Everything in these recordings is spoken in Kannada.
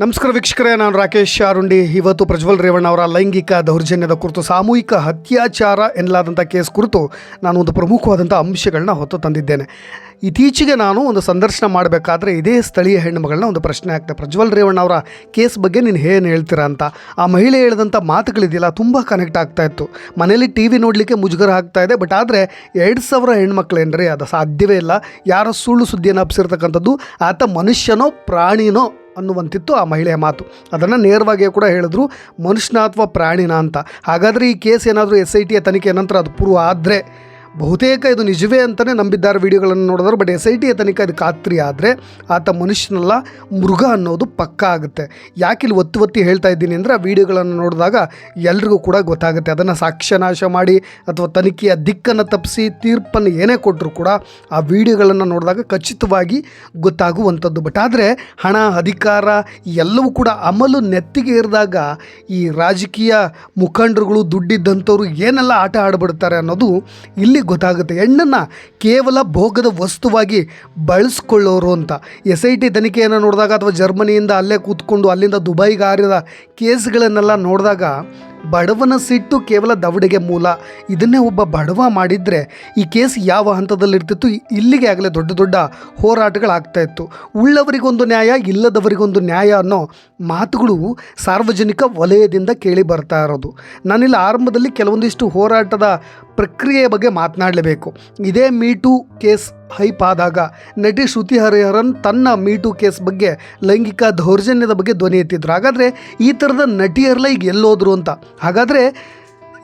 ನಮಸ್ಕಾರ ವೀಕ್ಷಕರೇ, ನಾನು ರಾಕೇಶ್ ಅರುಂಡಿ. ಇವತ್ತು ಪ್ರಜ್ವಲ್ ರೇವಣ್ಣ ಅವರ ಲೈಂಗಿಕ ದೌರ್ಜನ್ಯದ ಕುರಿತು, ಸಾಮೂಹಿಕ ಅತ್ಯಾಚಾರ ಎನ್ನಲಾದಂಥ ಕೇಸ್ ಕುರಿತು ನಾನು ಒಂದು ಪ್ರಮುಖವಾದಂಥ ಅಂಶಗಳನ್ನ ಹೊತ್ತು ತಂದಿದ್ದೇನೆ. ಇತ್ತೀಚೆಗೆ ನಾನು ಒಂದು ಸಂದರ್ಶನ ಮಾಡಬೇಕಾದ್ರೆ ಇದೇ ಸ್ಥಳೀಯ ಹೆಣ್ಣುಮಗಳನ್ನ ಒಂದು ಪ್ರಶ್ನೆ ಆಗ್ತದೆ ಪ್ರಜ್ವಲ್ ರೇವಣ್ಣ ಅವರ ಕೇಸ್ ಬಗ್ಗೆ ನೀನು ಏನು ಹೇಳ್ತೀರಾ ಅಂತ. ಆ ಮಹಿಳೆ ಹೇಳಿದಂಥ ಮಾತುಗಳಿದೆಯಲ್ಲ, ತುಂಬ ಕನೆಕ್ಟ್ ಆಗ್ತಾ ಇತ್ತು. ಮನೆಯಲ್ಲಿ ಟಿ ವಿ ನೋಡಲಿಕ್ಕೆ ಮುಜುಗರ ಆಗ್ತಾ ಇದೆ ಬಟ್ ಆದರೆ ಎರಡು ಸಾವಿರ ಹೆಣ್ಮಕ್ಳೇನ್ರಿ ಅದು ಸಾಧ್ಯವೇ ಇಲ್ಲ. ಯಾರೋ ಸುಳ್ಳು ಸುದ್ದಿಯನ್ನು ಹಬ್ಸಿರ್ತಕ್ಕಂಥದ್ದು ಆತ ಮನುಷ್ಯನೋ ಪ್ರಾಣಿನೋ ಅನ್ನುವಂತಿತ್ತು ಆ ಮಹಿಳೆಯ ಮಾತು. ಅದನ್ನು ನೇರವಾಗಿ ಕೂಡ ಹೇಳಿದ್ರು ಮನುಷ್ಯನ ಅಥವಾ ಪ್ರಾಣಿನ ಅಂತ. ಹಾಗಾದರೆ ಈ ಕೇಸ್ ಏನಾದರೂ ಎಸ್ ಐ ಟಿಯ ತನಿಖೆ ನಂತರ ಅದು ಪೂರ್ವ ಆದರೆ ಬಹುತೇಕ ಇದು ನಿಜವೇ ಅಂತಲೇ ನಂಬಿದ್ದಾರೆ ವಿಡಿಯೋಗಳನ್ನು ನೋಡಿದ್ರು ಬಟ್ ಎಸ್ ಐ ಟಿಯ ತನಿಖೆ ಅದು ಖಾತ್ರಿ ಆದರೆ ಆತ ಮನುಷ್ಯನಲ್ಲ, ಮೃಗ ಅನ್ನೋದು ಪಕ್ಕಾ ಆಗುತ್ತೆ. ಯಾಕೆ ಇಲ್ಲಿ ಒತ್ತಿ ಒತ್ತಿ ಹೇಳ್ತಾ ಇದ್ದೀನಿ ಅಂದರೆ ಆ ವಿಡಿಯೋಗಳನ್ನು ನೋಡಿದಾಗ ಎಲ್ರಿಗೂ ಕೂಡ ಗೊತ್ತಾಗುತ್ತೆ. ಅದನ್ನು ಸಾಕ್ಷ್ಯನಾಶ ಮಾಡಿ ಅಥವಾ ತನಿಖೆಯ ದಿಕ್ಕನ್ನು ತಪ್ಪಿಸಿ ತೀರ್ಪನ್ನು ಏನೇ ಕೊಟ್ಟರು ಕೂಡ ಆ ವಿಡಿಯೋಗಳನ್ನು ನೋಡಿದಾಗ ಖಚಿತವಾಗಿ ಗೊತ್ತಾಗುವಂಥದ್ದು. ಬಟ್ ಆದರೆ ಹಣ, ಅಧಿಕಾರ ಎಲ್ಲವೂ ಕೂಡ ಅಮಲು ನೆತ್ತಿಗೆ ಇರಿದಾಗ ಈ ರಾಜಕೀಯ ಮುಖಂಡರುಗಳು, ದುಡ್ಡಿದ್ದಂಥವ್ರು ಏನೆಲ್ಲ ಆಟ ಆಡ್ಬಿಡ್ತಾರೆ ಅನ್ನೋದು ಇಲ್ಲಿ ಗೊತ್ತಾಗುತ್ತೆ. ಹೆಣ್ಣನ್ನು ಕೇವಲ ಭೋಗದ ವಸ್ತುವಾಗಿ ಬಳಸ್ಕೊಳ್ಳೋರು ಅಂತ. ಎಸ್ ಐ ಟಿ ತನಿಖೆಯನ್ನು ನೋಡಿದಾಗ ಅಥವಾ ಜರ್ಮನಿಯಿಂದ ಅಲ್ಲೇ ಕೂತ್ಕೊಂಡು ಅಲ್ಲಿಂದ ದುಬೈಗೆ ಹಾರಿದ ಕೇಸ್ಗಳನ್ನೆಲ್ಲ ನೋಡಿದಾಗ ಬಡವನ ಸಿಟ್ಟು ಕೇವಲ ದವಡೆಗೆ ಮೂಲ. ಇದನ್ನೇ ಒಬ್ಬ ಬಡವ ಮಾಡಿದರೆ ಈ ಕೇಸ್ ಯಾವ ಹಂತದಲ್ಲಿರ್ತಿತ್ತು? ಇಲ್ಲಿಗೆ ಆಗಲೇ ದೊಡ್ಡ ದೊಡ್ಡ ಹೋರಾಟಗಳಾಗ್ತಾ ಇತ್ತು. ಉಳ್ಳವರಿಗೊಂದು ನ್ಯಾಯ, ಇಲ್ಲದವರಿಗೊಂದು ನ್ಯಾಯ ಅನ್ನೋ ಮಾತುಗಳು ಸಾರ್ವಜನಿಕ ವಲಯದಿಂದ ಕೇಳಿ ಬರ್ತಾ ಇರೋದು. ನಾನಿಲ್ಲಿ ಆರಂಭದಲ್ಲಿ ಕೆಲವೊಂದಿಷ್ಟು ಹೋರಾಟದ ಪ್ರಕ್ರಿಯೆಯ ಬಗ್ಗೆ ಮಾತನಾಡಲೇಬೇಕು. ಇದೇ ಮೀಟು ಕೇಸ್ ಹೈಪ್ ಆದಾಗ ನಟಿ ಶ್ರುತಿ ಹರಿಹರನ್ ತನ್ನ ಮೀಟು ಕೇಸ್ ಬಗ್ಗೆ ಲೈಂಗಿಕ ದೌರ್ಜನ್ಯದ ಬಗ್ಗೆ ಧ್ವನಿ ಎತ್ತಿದ್ರು. ಹಾಗಾದರೆ ಈ ಥರದ ನಟಿಯರೆಲ್ಲ ಈಗ ಎಲ್ಲೋದ್ರು ಅಂತ. ಹಾಗಾದರೆ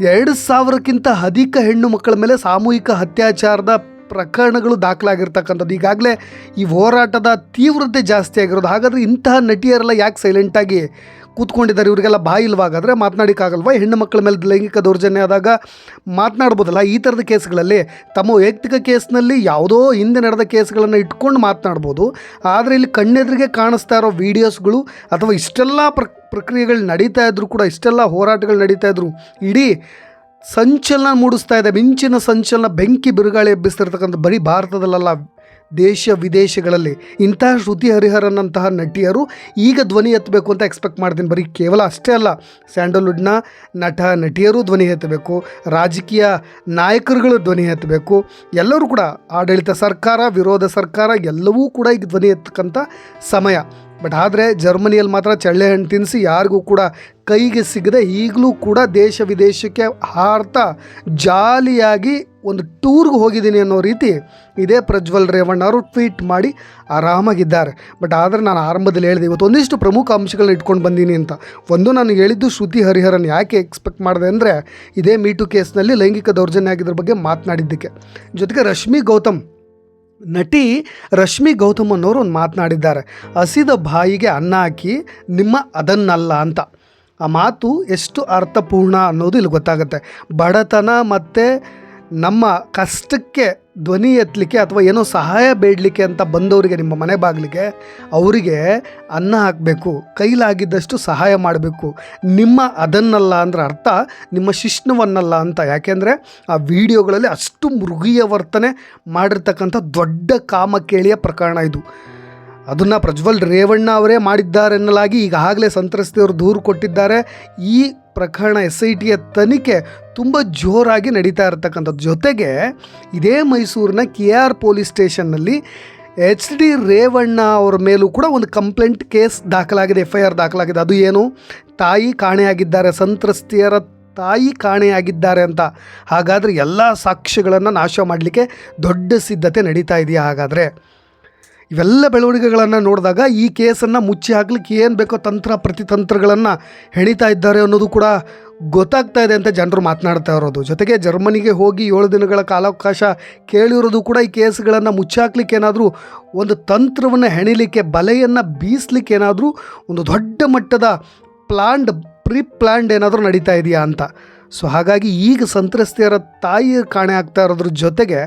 ಎರಡು ಸಾವಿರಕ್ಕಿಂತ ಅಧಿಕ ಹೆಣ್ಣು ಮಕ್ಕಳ ಮೇಲೆ ಸಾಮೂಹಿಕ ಅತ್ಯಾಚಾರದ ಪ್ರಕರಣಗಳು ದಾಖಲಾಗಿರ್ತಕ್ಕಂಥದ್ದು. ಈಗಾಗಲೇ ಈ ಹೋರಾಟದ ತೀವ್ರತೆ ಜಾಸ್ತಿ ಆಗಿರೋದು. ಹಾಗಾದರೆ ಇಂತಹ ನಟಿಯರೆಲ್ಲ ಯಾಕೆ ಸೈಲೆಂಟಾಗಿ ಕೂತ್ಕೊಂಡಿದ್ದಾರೆ. ಇವರಿಗೆಲ್ಲ ಬಾಯಿ ಇಲ್ವಾಗಾದರೆ ಮಾತನಾಡಿಕ್ಕಾಗಲ್ವಾ? ಹೆಣ್ಣು ಮಕ್ಕಳ ಮೇಲೆ ಲೈಂಗಿಕ ದೌರ್ಜನ್ಯ ಆದಾಗ ಮಾತನಾಡ್ಬೋದಲ್ಲ? ಈ ಥರದ ಕೇಸ್ಗಳಲ್ಲಿ ತಮ್ಮ ವೈಯಕ್ತಿಕ ಕೇಸ್ನಲ್ಲಿ ಯಾವುದೋ ಹಿಂದೆ ನಡೆದ ಕೇಸ್ಗಳನ್ನು ಇಟ್ಕೊಂಡು ಮಾತನಾಡ್ಬೋದು. ಆದರೆ ಇಲ್ಲಿ ಕಣ್ಣೆದುರಿಗೆ ಕಾಣಿಸ್ತಾ ಇರೋ ವೀಡಿಯೋಸ್ಗಳು ಅಥವಾ ಇಷ್ಟೆಲ್ಲ ಪ್ರ, ಪ್ರಕ್ರಿಯೆಗಳು ನಡೀತಾ ಇದ್ದರೂ ಕೂಡ, ಇಷ್ಟೆಲ್ಲ ಹೋರಾಟಗಳು ನಡೀತಾ ಇದ್ರು ಇಡೀ ಸಂಚಲನ ಮೂಡಿಸ್ತಾ ಇದೆ. ಮಿಂಚಿನ ಸಂಚಲನ ಬೆಂಕಿ ಬಿರುಗಾಳಿ ಎಬ್ಬಿಸ್ತಿರ್ತಕ್ಕಂಥ ಬರೀ ಭಾರತದಲ್ಲ ದೇಶ ವಿದೇಶಗಳಲ್ಲಿ ಇಂತಹ ಶ್ರುತಿ ಹರಿಹರನಂತಹ ನಟಿಯರು ಈಗ ಧ್ವನಿ ಎತ್ತಬೇಕು ಅಂತ ಎಕ್ಸ್ಪೆಕ್ಟ್ ಮಾಡ್ತೀನಿ. ಬರೀ ಕೇವಲ ಅಷ್ಟೇ ಅಲ್ಲ ಸ್ಯಾಂಡಲ್ವುಡ್ನ ನಟ ನಟಿಯರು ಧ್ವನಿ ಎತ್ತಬೇಕು, ರಾಜಕೀಯ ನಾಯಕರುಗಳು ಧ್ವನಿ ಎತ್ತಬೇಕು, ಎಲ್ಲರೂ ಕೂಡ ಆಡಳಿತ ಸರ್ಕಾರ, ವಿರೋಧ ಸರ್ಕಾರ ಎಲ್ಲವೂ ಕೂಡ ಈಗ ಧ್ವನಿ ಎತ್ತಕ್ಕಂಥ ಸಮಯ. ಬಟ್ ಆದರೆ ಜರ್ಮನಿಯಲ್ಲಿ ಮಾತ್ರ ಚಳ್ಳೆ ಹಣ್ಣು ತಿನ್ನಿಸಿ ಯಾರಿಗೂ ಕೂಡ ಕೈಗೆ ಸಿಗದೆ ಈಗಲೂ ಕೂಡ ದೇಶ ವಿದೇಶಕ್ಕೆ ಹಾರ್ತಾ ಜಾಲಿಯಾಗಿ ಒಂದು ಟೂರ್ಗೆ ಹೋಗಿದ್ದೀನಿ ಅನ್ನೋ ರೀತಿ ಇದೇ ಪ್ರಜ್ವಲ್ ರೇವಣ್ಣ ಅವರು ಟ್ವೀಟ್ ಮಾಡಿ ಆರಾಮಾಗಿದ್ದಾರೆ. ಬಟ್ ಆದರೆ ನಾನು ಆರಂಭದಲ್ಲಿ ಹೇಳಿದೆ, ಇವತ್ತು ಒಂದಿಷ್ಟು ಪ್ರಮುಖ ಅಂಶಗಳನ್ನ ಇಟ್ಕೊಂಡು ಬಂದೀನಿ ಅಂತ. ಒಂದು ನಾನು ಹೇಳಿದ್ದು ಶ್ರುತಿ ಹರಿಹರನ್ ಯಾಕೆ ಎಕ್ಸ್ಪೆಕ್ಟ್ ಮಾಡಿದೆ ಅಂದರೆ, ಇದೇ ಮೀಟು ಕೇಸ್ನಲ್ಲಿ ಲೈಂಗಿಕ ದೌರ್ಜನ್ಯ ಆಗಿದ್ರ ಬಗ್ಗೆ ಮಾತನಾಡಿದ್ದಕ್ಕೆ. ಜೊತೆಗೆ ರಶ್ಮಿ ಗೌತಮ್ ನಟಿ ರಶ್ಮಿ ಗೌತಮ್ ಅನ್ನೋರು ಒಂದು ಮಾತನಾಡಿದ್ದಾರೆ ಹಸಿದ ಬಾಯಿಗೆ ಅನ್ನ ಹಾಕಿ ನಿಮ್ಮ ಅದನ್ನಲ್ಲ ಅಂತ. ಆ ಮಾತು ಎಷ್ಟು ಅರ್ಥಪೂರ್ಣ ಅನ್ನೋದು ಇಲ್ಲಿ ಗೊತ್ತಾಗುತ್ತೆ. ಬಡತನ ಮತ್ತು ನಮ್ಮ ಕಷ್ಟಕ್ಕೆ ಧ್ವನಿ ಎತ್ತಲಿಕ್ಕೆ ಅಥವಾ ಏನೋ ಸಹಾಯ ಬೇಡಲಿಕ್ಕೆ ಅಂತ ಬಂದವರಿಗೆ ನಿಮ್ಮ ಮನೆ ಬಾಗಿಲಿಗೆ, ಅವರಿಗೆ ಅನ್ನ ಹಾಕಬೇಕು, ಕೈಲಾಗಿದ್ದಷ್ಟು ಸಹಾಯ ಮಾಡಬೇಕು. ನಿಮ್ಮ ಅದನ್ನಲ್ಲ ಅಂದ್ರೆ ಅರ್ಥ, ನಿಮ್ಮ ಶಿಷ್ಣವನ್ನಲ್ಲ ಅಂತ. ಯಾಕೆಂದರೆ ಆ ವಿಡಿಯೋಗಳಲ್ಲಿ ಅಷ್ಟು ಮೃಗೀಯ ವರ್ತನೆ ಮಾಡಿರ್ತಕ್ಕಂಥ ದೊಡ್ಡ ಕಾಮಕೇಳಿಯ ಪ್ರಕರಣ ಇದು. ಅದನ್ನು ಪ್ರಜ್ವಲ್ ರೇವಣ್ಣ ಅವರೇ ಮಾಡಿದ್ದಾರೆನ್ನಲಾಗಿ ಈಗಾಗಲೇ ಸಂತ್ರಸ್ತೆಯವರು ದೂರು ಕೊಟ್ಟಿದ್ದಾರೆ. ಈ ಪ್ರಕರಣ ಎಸ್ ಐ ಟಿಯ ತನಿಖೆ ತುಂಬ ಜೋರಾಗಿ ನಡೀತಾ ಇರತಕ್ಕಂಥದ್ದು. ಜೊತೆಗೆ ಇದೇ ಮೈಸೂರಿನ ಕೆ ಆರ್ ಪೊಲೀಸ್ ಸ್ಟೇಷನ್ನಲ್ಲಿ ಎಚ್ ಡಿ ರೇವಣ್ಣ ಅವರ ಮೇಲೂ ಕೂಡ ಒಂದು ಕಂಪ್ಲೇಂಟ್ ಕೇಸ್ ದಾಖಲಾಗಿದೆ, ಎಫ್ ಐ ಆರ್ ದಾಖಲಾಗಿದೆ. ಅದು ಏನು? ತಾಯಿ ಕಾಣೆಯಾಗಿದ್ದಾರೆ, ಸಂತ್ರಸ್ತೆಯರ ತಾಯಿ ಕಾಣೆಯಾಗಿದ್ದಾರೆ ಅಂತ. ಹಾಗಾದರೆ ಎಲ್ಲ ಸಾಕ್ಷ್ಯಗಳನ್ನು ನಾಶ ಮಾಡಲಿಕ್ಕೆ ದೊಡ್ಡ ಸಿದ್ಧತೆ ನಡೀತಾ ಇದೆಯಾ ಹಾಗಾದರೆ? ಇವೆಲ್ಲ ಬೆಳವಣಿಗೆಗಳನ್ನು ನೋಡಿದಾಗ ಈ ಕೇಸನ್ನು ಮುಚ್ಚಿ ಹಾಕ್ಲಿಕ್ಕೆ ಏನು ಬೇಕೋ ತಂತ್ರ, ಪ್ರತಿತಂತ್ರಗಳನ್ನು ಹೆಣಿತಾ ಇದ್ದಾರೆ ಅನ್ನೋದು ಕೂಡ ಗೊತ್ತಾಗ್ತಾ ಇದೆ ಅಂತ ಜನರು ಮಾತನಾಡ್ತಾ ಇರೋದು. ಜೊತೆಗೆ ಜರ್ಮನಿಗೆ ಹೋಗಿ ಏಳು ದಿನಗಳ ಕಾಲಾವಕಾಶ ಕೇಳಿರೋದು ಕೂಡ ಈ ಕೇಸ್ಗಳನ್ನು ಮುಚ್ಚಾಕ್ಲಿಕ್ಕೆ ಏನಾದರೂ ಒಂದು ತಂತ್ರವನ್ನು ಹೆಣಿಲಿಕ್ಕೆ, ಬಲೆಯನ್ನು ಬೀಸಲಿಕ್ಕೆ ಏನಾದರೂ ಒಂದು ದೊಡ್ಡ ಮಟ್ಟದ ಪ್ಲಾಂಡ್ ಪ್ರೀ ಪ್ಲ್ಯಾಂಡ್ ಏನಾದರೂ ನಡೀತಾ ಇದೆಯಾ ಅಂತ. ಸೊ ಹಾಗಾಗಿ ಈಗ ಸಂತ್ರಸ್ತೆಯರ ತಾಯಿ ಕಾಣೆ ಆಗ್ತಾ ಇರೋದ್ರ ಜೊತೆಗೆ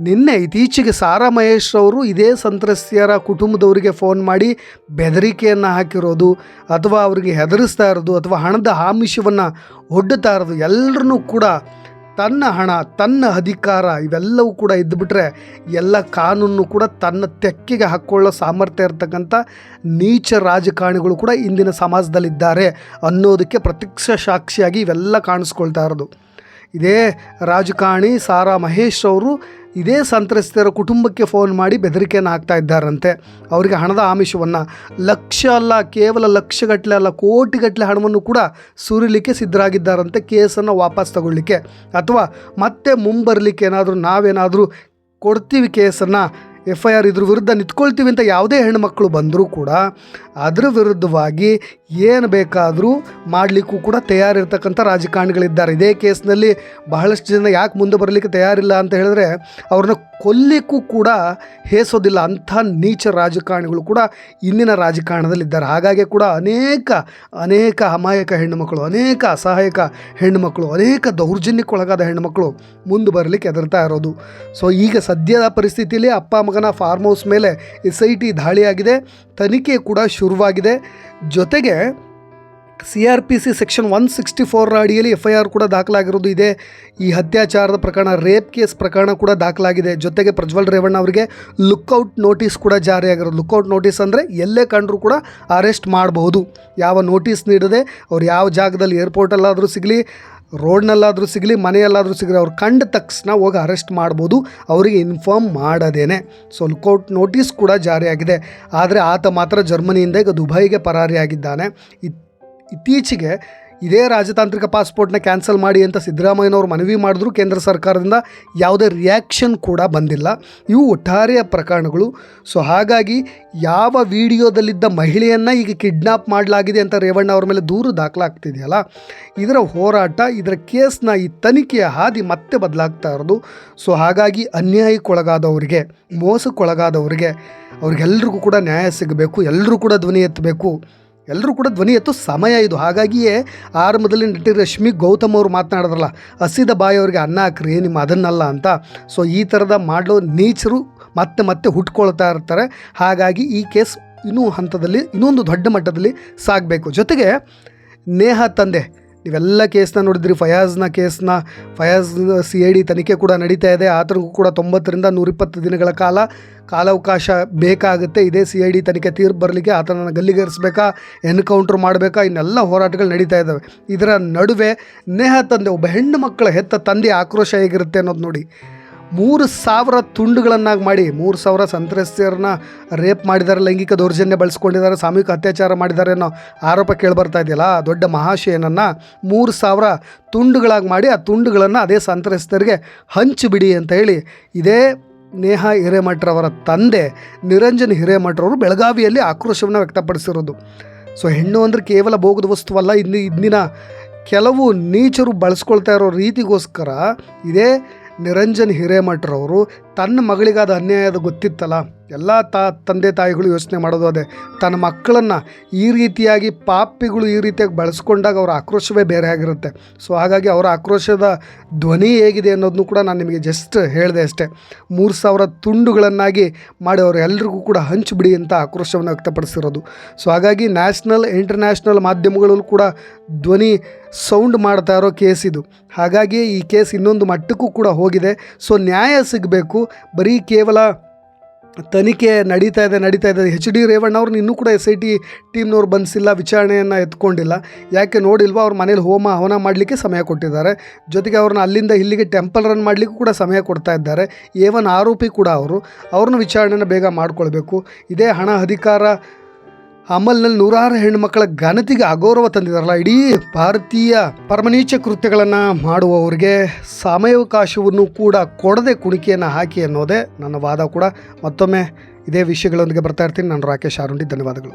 ನಿನ್ನೆ ಇತ್ತೀಚೆಗೆ ಸಾರಾ ಮಹೇಶ್ ಅವರು ಇದೇ ಸಂತ್ರಸ್ತೆಯರ ಕುಟುಂಬದವರಿಗೆ ಫೋನ್ ಮಾಡಿ ಬೆದರಿಕೆಯನ್ನು ಹಾಕಿರೋದು ಅಥವಾ ಅವರಿಗೆ ಹೆದರಿಸ್ತಾ ಇರೋದು ಅಥವಾ ಹಣದ ಆಮಿಷವನ್ನು ಒಡ್ಡುತ್ತಾ ಇರೋದು ಎಲ್ಲರನ್ನೂ ಕೂಡ ತನ್ನ ಹಣ, ತನ್ನ ಅಧಿಕಾರ ಇವೆಲ್ಲವೂ ಕೂಡ ಇದ್ದುಬಿಟ್ರೆ ಎಲ್ಲ ಕಾನೂನು ಕೂಡ ತನ್ನ ತೆಕ್ಕಿಗೆ ಹಾಕ್ಕೊಳ್ಳೋ ಸಾಮರ್ಥ್ಯ ಇರತಕ್ಕಂಥ ನೀಚ ರಾಜಕಾರಣಿಗಳು ಕೂಡ ಇಂದಿನ ಸಮಾಜದಲ್ಲಿದ್ದಾರೆ ಅನ್ನೋದಕ್ಕೆ ಪ್ರತ್ಯಕ್ಷ ಸಾಕ್ಷಿಯಾಗಿ ಇವೆಲ್ಲ ಕಾಣಿಸ್ಕೊಳ್ತಾ ಇರೋದು. ಇದೇ ರಾಜಕಾರಣಿ ಸಾರಾ ಮಹೇಶ್ ಅವರು ಇದೇ ಸಂತ್ರಸ್ತರ ಕುಟುಂಬಕ್ಕೆ ಫೋನ್ ಮಾಡಿ ಬೆದರಿಕೆಯನ್ನು ಹಾಕ್ತಾ ಇದ್ದಾರಂತೆ. ಅವರಿಗೆ ಹಣದ ಆಮಿಷವನ್ನು ಲಕ್ಷ ಅಲ್ಲ, ಕೇವಲ ಲಕ್ಷಗಟ್ಟಲೆ ಅಲ್ಲ ಕೋಟಿಗಟ್ಟಲೆ ಹಣವನ್ನು ಕೂಡ ಸುರಿಲಿಕ್ಕೆ ಸಿದ್ಧರಾಗಿದ್ದಾರಂತೆ ಕೇಸನ್ನು ವಾಪಸ್ ತಗೊಳ್ಳಿಕ್ಕೆ. ಅಥವಾ ಮತ್ತೆ ಮುಂಬರಲಿಕ್ಕೆ ಏನಾದರೂ ನಾವೇನಾದರೂ ಕೊಡ್ತೀವಿ ಕೇಸನ್ನು ಎಫ್ ಐ ಆರ್ ಇದ್ರ ವಿರುದ್ಧ ನಿಂತ್ಕೊಳ್ತೀವಿ ಅಂತ ಯಾವುದೇ ಹೆಣ್ಣುಮಕ್ಕಳು ಬಂದರೂ ಕೂಡ, ಅದರ ವಿರುದ್ಧವಾಗಿ ಏನು ಬೇಕಾದರೂ ಮಾಡಲಿಕ್ಕೂ ಕೂಡ ತಯಾರಿರ್ತಕ್ಕಂಥ ರಾಜಕಾರಣಿಗಳಿದ್ದಾರೆ. ಇದೇ ಕೇಸ್ನಲ್ಲಿ ಬಹಳಷ್ಟು ಜನ ಯಾಕೆ ಮುಂದೆ ಬರಲಿಕ್ಕೆ ತಯಾರಿಲ್ಲ ಅಂತ ಹೇಳಿದ್ರೆ ಅವ್ರನ್ನ ಕೊಲ್ಲಿಕ್ಕೂ ಕೂಡ ಹೇಸೋದಿಲ್ಲ. ಅಂಥ ನೀಚ ರಾಜಕಾರಣಿಗಳು ಕೂಡ ಇಂದಿನ ರಾಜಕಾರಣದಲ್ಲಿದ್ದಾರೆ. ಹಾಗಾಗಿ ಕೂಡ ಅನೇಕ ಅನೇಕ ಅಮಾಯಕ ಹೆಣ್ಣುಮಕ್ಕಳು, ಅನೇಕ ಅಸಹಾಯಕ ಹೆಣ್ಣುಮಕ್ಕಳು, ಅನೇಕ ದೌರ್ಜನ್ಯಕ್ಕೊಳಗಾದ ಹೆಣ್ಣುಮಕ್ಕಳು ಮುಂದೆ ಬರಲಿಕ್ಕೆ ಎದುರ್ತಾ ಇರೋದು. ಸೊ, ಈಗ ಸದ್ಯದ ಪರಿಸ್ಥಿತಿಯಲ್ಲಿ ಅಪ್ಪ ಮಗನ ಫಾರ್ಮ್ ಹೌಸ್ ಮೇಲೆ ಎಸ್ ಐ ಟಿ ದಾಳಿಯಾಗಿದೆ. ತನಿಖೆ ಕೂಡ ಶುರುವಾಗಿದೆ. ಜೊತೆಗೆ C R P C section one sixty four ಅಡಿಯಲ್ಲಿ ಎಫ್ ಐ ಆರ್ ಕೂಡ ದಾಖಲಾಗಿರೋದು ಇದೆ. ಈ ಅತ್ಯಾಚಾರದ ಪ್ರಕರಣ, ರೇಪ್ ಕೇಸ್ ಪ್ರಕರಣ ಕೂಡ ದಾಖಲಾಗಿದೆ. ಜೊತೆಗೆ ಪ್ರಜ್ವಲ್ ರೇವಣ್ಣ ಅವರಿಗೆ ಲುಕ್ಔಟ್ ನೋಟಿಸ್ ಕೂಡ ಜಾರಿಯಾಗಿರೋದು ಲುಕ್ಔಟ್ ನೋಟಿಸ್ ಅಂದರೆ ಎಲ್ಲೇ ಕಂಡರೂ ಕೂಡ ಅರೆಸ್ಟ್ ಮಾಡಬಹುದು. ಯಾವ ನೋಟಿಸ್ ನೀಡದೆ ಅವ್ರು ಯಾವ ಜಾಗದಲ್ಲಿ ಏರ್ಪೋರ್ಟಲ್ಲಾದರೂ ಸಿಗಲಿ ರೋಡ್ನಲ್ಲಾದರೂ ಸಿಗಲಿ, ಮನೆಯಲ್ಲಾದರೂ ಸಿಗಲಿ, ಅವ್ರು ಕಂಡ ತಕ್ಷಣ ಹೋಗಿ ಅರೆಸ್ಟ್ ಮಾಡ್ಬೋದು. ಅವರಿಗೆ ಇನ್ಫಾರ್ಮ್ ಮಾಡದೇನೆ. ಸೊ ಲುಕೌಟ್ ನೋಟಿಸ್ ಕೂಡ ಜಾರಿಯಾಗಿದೆ. ಆದರೆ ಆತ ಮಾತ್ರ ಜರ್ಮನಿಯಿಂದ ಈಗ ದುಬೈಗೆ ಪರಾರಿಯಾಗಿದ್ದಾನೆ. ಇತ್- ಇತ್ತೀಚೆಗೆ ಇದೇ ರಾಜತಾಂತ್ರಿಕ ಪಾಸ್ಪೋರ್ಟ್ನ ಕ್ಯಾನ್ಸಲ್ ಮಾಡಿ ಅಂತ ಸಿದ್ದರಾಮಯ್ಯನವರು ಮನವಿ ಮಾಡಿದ್ರು ಕೇಂದ್ರ ಸರ್ಕಾರದಿಂದ, ಯಾವುದೇ ರಿಯಾಕ್ಷನ್ ಕೂಡ ಬಂದಿಲ್ಲ. ಇವು ಒಟ್ಟಾರೆಯ ಪ್ರಕರಣಗಳು. ಸೊ ಹಾಗಾಗಿ ಯಾವ ವಿಡಿಯೋದಲ್ಲಿದ್ದ ಮಹಿಳೆಯನ್ನು ಈಗ ಕಿಡ್ನಾಪ್ ಮಾಡಲಾಗಿದೆ ಅಂತ ರೇವಣ್ಣ ಅವ್ರ ಮೇಲೆ ದೂರು ದಾಖಲಾಗ್ತಿದೆಯಲ್ಲ, ಇದರ ಹೋರಾಟ, ಇದರ ಕೇಸ್ನ ಈ ತನಿಖೆಯ ಹಾದಿ ಮತ್ತೆ ಬದಲಾಗ್ತಾ ಇರೋದು. ಸೊ ಹಾಗಾಗಿ ಅನ್ಯಾಯಕ್ಕೊಳಗಾದವರಿಗೆ, ಮೋಸಕ್ಕೊಳಗಾದವರಿಗೆ ಅವ್ರಿಗೆಲ್ರಿಗೂ ಕೂಡ ನ್ಯಾಯ ಸಿಗಬೇಕು ಎಲ್ಲರೂ ಕೂಡ ಧ್ವನಿ ಎತ್ತಬೇಕು. ಎಲ್ಲರೂ ಕೂಡ ಧ್ವನಿ ಎತ್ತು ಸಮಯ ಇದು. ಹಾಗಾಗಿಯೇ ಆರಂಭದಲ್ಲಿ ನಟಿ ರಶ್ಮಿ ಗೌತಮ್ ಅವರು ಮಾತನಾಡಿದ್ರಲ್ಲ, ಹಸಿದ ಬಾಯಿಯವ್ರಿಗೆ ಅನ್ನ ಹಾಕ್ರಿ, ನಿಮ್ಮ ಅದನ್ನಲ್ಲ ಅಂತ. ಸೊ ಈ ಥರದ ಮಾಡಲೋ ನೀಚರು ಮತ್ತೆ ಮತ್ತೆ ಹುಟ್ಕೊಳ್ತಾ ಇರ್ತಾರೆ. ಹಾಗಾಗಿ ಈ ಕೇಸ್ ಇನ್ನೂ ಹಂತದಲ್ಲಿ, ಇನ್ನೊಂದು ದೊಡ್ಡ ಮಟ್ಟದಲ್ಲಿ ಸಾಗಬೇಕು. ಜೊತೆಗೆ, ನೇಹ ತಂದೆ ನೀವೆಲ್ಲ ಕೇಸ್ನ ನೋಡಿದ್ರಿ, ಫಯಾಜ್ನ ಕೇಸ್ನ, ಫಯಾಜ್ ಸಿ ಐ ಡಿ ತನಿಖೆ ಕೂಡ ನಡೀತಾ ಇದೆ, ಆತನಿಗೂ ಕೂಡ ತೊಂಬತ್ತರಿಂದ ನೂರಿಪ್ಪತ್ತು ದಿನಗಳ ಕಾಲ ಕಾಲಾವಕಾಶ ಬೇಕಾಗುತ್ತೆ. ಇದೇ ಸಿ ಐ ಡಿ ತನಿಖೆ ತೀರ್ಪು ಬರಲಿಕ್ಕೆ ಆತನನ್ನು ಗಲ್ಲಿಗೇರಿಸ್ಬೇಕಾ, ಎನ್ಕೌಂಟ್ರ್ ಮಾಡಬೇಕಾ, ಇನ್ನೆಲ್ಲ ಹೋರಾಟಗಳು ನಡೀತಾ ಇದ್ದಾವೆ ಇದರ ನಡುವೆ, ನೇಹ ತಂದೆ, ಒಬ್ಬ ಹೆಣ್ಣು ಮಕ್ಕಳ ಹೆತ್ತ ತಂದೆ ಆಕ್ರೋಶ ಹೇಗಿರುತ್ತೆ ಅನ್ನೋದು ನೋಡಿ. ಮೂರು ಸಾವಿರ ತುಂಡುಗಳನ್ನಾಗಿ ಮಾಡಿ, ಮೂರು ಸಾವಿರ ಸಂತ್ರಸ್ತೆಯರನ್ನ ರೇಪ್ ಮಾಡಿದ್ದಾರೆ, ಲೈಂಗಿಕ ದೌರ್ಜನ್ಯ ಬಳಸ್ಕೊಂಡಿದ್ದಾರೆ, ಸಾಮೂಹಿಕ ಅತ್ಯಾಚಾರ ಮಾಡಿದ್ದಾರೆ ಅನ್ನೋ ಆರೋಪ ಕೇಳಿಬರ್ತಾ ಇದೆಯಲ್ಲ ದೊಡ್ಡ ಮಹಾಶಯನನ್ನು ಮೂರು ಸಾವಿರ ತುಂಡುಗಳಾಗಿ ಮಾಡಿ, ಆ ತುಂಡುಗಳನ್ನು ಅದೇ ಸಂತ್ರಸ್ತರಿಗೆ ಹಂಚಿಬಿಡಿ ಅಂತ ಹೇಳಿ, ಇದೇ ನೇಹ ಹಿರೇಮಠರವರ ತಂದೆ ನಿರಂಜನ್ ಹಿರೇಮಠರವರು ಬೆಳಗಾವಿಯಲ್ಲಿ ಆಕ್ರೋಶವನ್ನು ವ್ಯಕ್ತಪಡಿಸಿರೋದು. ಸೊ, ಹೆಣ್ಣು ಅಂದರೆ ಕೇವಲ ಭೋಗದ ವಸ್ತುವಲ್ಲ ಇನ್ನು ಇಂದಿನ ಕೆಲವು ನೀಚರು ಬಳಸ್ಕೊಳ್ತಾ ಇರೋ ರೀತಿಗೋಸ್ಕರ ಇದೇ ನಿರಂಜನ್ ಹಿರೇಮಠರವರು ತನ್ನ ಮಗಳಿಗಾದ ಅನ್ಯಾಯದ ಗೊತ್ತಿತ್ತಲ್ಲ? ಎಲ್ಲ ತಾ, ತಂದೆ ತಾಯಿಗಳು ಯೋಚನೆ ಮಾಡೋದು ಅದೇ. ತನ್ನ ಮಕ್ಕಳನ್ನು ಈ ರೀತಿಯಾಗಿ ಪಾಪಿಗಳು ಈ ರೀತಿಯಾಗಿ ಬಳಸ್ಕೊಂಡಾಗ ಅವರ ಆಕ್ರೋಶವೇ ಬೇರೆ ಆಗಿರುತ್ತೆ. ಸೊ ಹಾಗಾಗಿ ಅವರ ಆಕ್ರೋಶದ ಧ್ವನಿ ಹೇಗಿದೆ ಅನ್ನೋದನ್ನು ಕೂಡ ನಾನು ನಿಮಗೆ ಜಸ್ಟ್ ಹೇಳಿದೆ ಅಷ್ಟೇ. ಮೂರು ಸಾವಿರ ತುಂಡುಗಳನ್ನಾಗಿ ಮಾಡಿ ಅವರೆಲ್ಲರಿಗೂ ಕೂಡ ಹಂಚಿಬಿಡಿ ಅಂತ ಆಕ್ರೋಶವನ್ನು ವ್ಯಕ್ತಪಡಿಸಿರೋದು. ಸೊ ಹಾಗಾಗಿ ನ್ಯಾಷನಲ್, ಇಂಟರ್ನ್ಯಾಷನಲ್ ಮಾಧ್ಯಮಗಳಲ್ಲೂ ಕೂಡ ಧ್ವನಿ ಸೌಂಡ್ ಮಾಡ್ತಾ ಇರೋ ಕೇಸ್ ಇದು. ಹಾಗಾಗಿ ಈ ಕೇಸ್ ಇನ್ನೊಂದು ಮಟ್ಟಕ್ಕೂ ಕೂಡ ಹೋಗಿದೆ. ಸೊ ನ್ಯಾಯ ಸಿಗಬೇಕು. ಬರೀ ಕೇವಲ ತನಿಖೆ ನಡೀತಾ ಇದೆ ನಡೀತಾ ಇದೆ. ಎಚ್ ಡಿ ರೇವಣ್ಣ ಅವ್ರನ್ನ ಇನ್ನೂ ಕೂಡ ಎಸ್ ಐ ಟಿ ಟೀಮ್ನವ್ರು ಬಂದಿಲ್ಲ ವಿಚಾರಣೆಯನ್ನು ಎತ್ಕೊಂಡಿಲ್ಲ. ಯಾಕೆ ನೋಡಿಲ್ವಾ, ಅವ್ರ ಮನೇಲಿ ಹೋಮ ಹವನ ಮಾಡಲಿಕ್ಕೆ ಸಮಯ ಕೊಟ್ಟಿದ್ದಾರೆ. ಜೊತೆಗೆ ಅವ್ರನ್ನ ಅಲ್ಲಿಂದ ಇಲ್ಲಿಗೆ ಟೆಂಪಲ್ ರನ್ ಮಾಡಲಿಕ್ಕೂ ಕೂಡ ಸಮಯ ಕೊಡ್ತಾ ಇದ್ದಾರೆ. ಏವನ್ ಆರೋಪಿ ಕೂಡ ಅವರು. ಅವ್ರನ್ನ ವಿಚಾರಣೆನ ಬೇಗ ಮಾಡ್ಕೊಳ್ಬೇಕು. ಇದೇ ಹಣ ಅಧಿಕಾರ ಅಮಲ್ನಲ್ಲಿ ನೂರಾರು ಹೆಣ್ಣುಮಕ್ಕಳ ಘನತೆಗೆ ಅಗೌರವ ತಂದಿದಾರಲ್ಲ ಇಡೀ ಭಾರತೀಯ ಪರಮನೀಚ ಕೃತ್ಯಗಳನ್ನು ಮಾಡುವವರಿಗೆ ಸಮಯಾವಕಾಶವನ್ನು ಕೂಡ ಕೊಡದೆ ಕುಣಿಕೆಯನ್ನು ಹಾಕಿ ಅನ್ನೋದೇ ನನ್ನ ವಾದ ಕೂಡ. ಮತ್ತೊಮ್ಮೆ ಇದೇ ವಿಷಯಗಳೊಂದಿಗೆ ಬರ್ತಾ ಇರ್ತೀನಿ. ನಾನು ರಾಕೇಶ್ ಆರುಂಡಿ. ಧನ್ಯವಾದಗಳು.